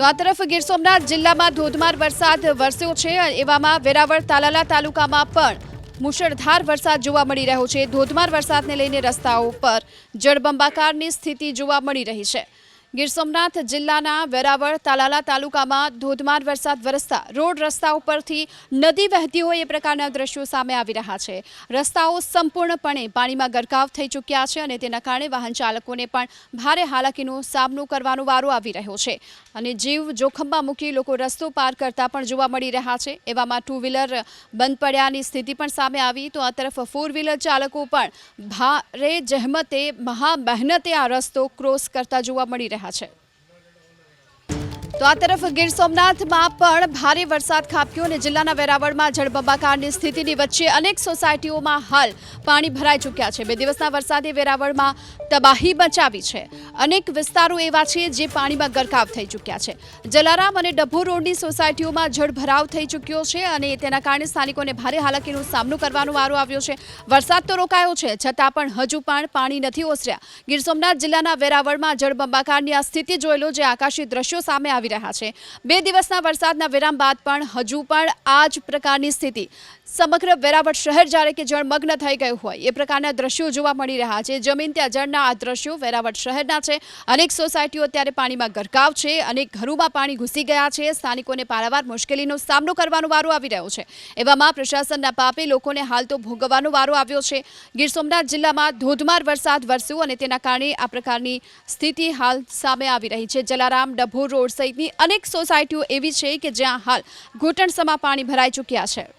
તો આ તરફ ગીર સોમનાથ જિલ્લામાં ધોધમાર વરસાદ વરસ્યો છે એવામાં વેરાવળ, તાલાલા તાલુકામાં પણ મુશળધાર વરસાદ જોવા મળી રહ્યો છે. ધોધમાર વરસાદને લઈને રસ્તાઓ પર જળબંબાકારની સ્થિતિ જોવા મળી રહી છે. ગીર સોમનાથ જિલ્લાના વેરાવળ તાલાલા તાલુકામાં ધોધમાર વરસાદ વરસતા રોડ રસ્તા ઉપરથી નદી વહેતી હોય એ પ્રકારના દ્રશ્યો સામે આવી રહ્યા છે. રસ્તાઓ સંપૂર્ણપણે પાણીમાં ગરકાવ થઈ ચૂક્યા છે અને તેના કારણે વાહન ચાલકોને પણ ભારે હાલાકીનો સામનો કરવાનો વારો આવી રહ્યો છે. અને જીવ જોખમમાં મૂકી લોકો રસ્તો પાર કરતા પણ જોવા મળી રહ્યા છે. એવામાં ટુ વ્હીલર બંધ પડ્યાની સ્થિતિ પણ સામે આવી. તો આ તરફ ફોર વ્હીલર ચાલકો પણ ભારે જહેમતે મહા મહેનતે આ રસ્તો ક્રોસ કરતા જોવા મળી રહ્યા છે. તો આ તરફ ગીર સોમનાથમાં પણ ભારે વરસાદ ખાબક્યો અને જિલ્લાના વેરાવળમાં જળબંબાકારની સ્થિતિની વચ્ચે અનેક સોસાયટીઓમાં હાલ પાણી ભરાઈ ચૂક્યા છે. બે દિવસના વરસાદે વેરાવળમાં તબાહી મચાવી છે. અનેક વિસ્તારો એવા છે જે પાણીમાં ગરકાવ થઈ ચૂક્યા છે. જલારામ અને ડભો રોડની સોસાયટીઓમાં જળભરાવ થઈ ચૂક્યો છે અને તેના કારણે સ્થાનિકોને ભારે હાલાકીનો સામનો કરવાનો વારો આવ્યો છે. વરસાદ તો રોકાયો છે, છતાં પણ હજુ પણ પાણી નથી ઓસર્યા. ગીર સોમનાથ જિલ્લાના વેરાવળમાં જળબંબાકારની આ સ્થિતિ જોઈ જે આકાશી દ્રશ્યો સામે આવી રહ્યા છે. બે દિવસના વરસાદના વિરામ બાદ પણ હજુ પણ આ જ પ્રકારની સ્થિતિ સમગ્ર વેરાવળ શહેર જ્યારે કે જળમગ્ન થઈ ગયું હોય, એ પ્રકારના દ્રશ્યો જોવા મળી રહ્યા છે. જમીન ત્યાં જળના આ દ્રશ્યો વેરાવળ શહેરના છે. અનેક સોસાયટીઓ અત્યારે પાણીમાં ગરકાવ છે અનેક ઘરોમાં પાણી ઘૂસી ગયા છે. સ્થાનિકોને પારાવાર મુશ્કેલીનો સામનો કરવાનો વારો આવી રહ્યો છે. એવામાં પ્રશાસનના પાપે લોકોને હાલ તો ભોગવવાનો વારો આવ્યો છે. ગીર સોમનાથ જિલ્લામાં ધોધમાર વરસાદ વરસ્યો અને તેના કારણે આ પ્રકારની સ્થિતિ હાલ સામે આવી રહી છે. જલારામ, ડભોર રોડ સહિતની અનેક સોસાયટીઓ એવી છે કે જ્યાં હાલ ઘૂંટણસમાં પાણી ભરાઈ ચૂક્યા છે.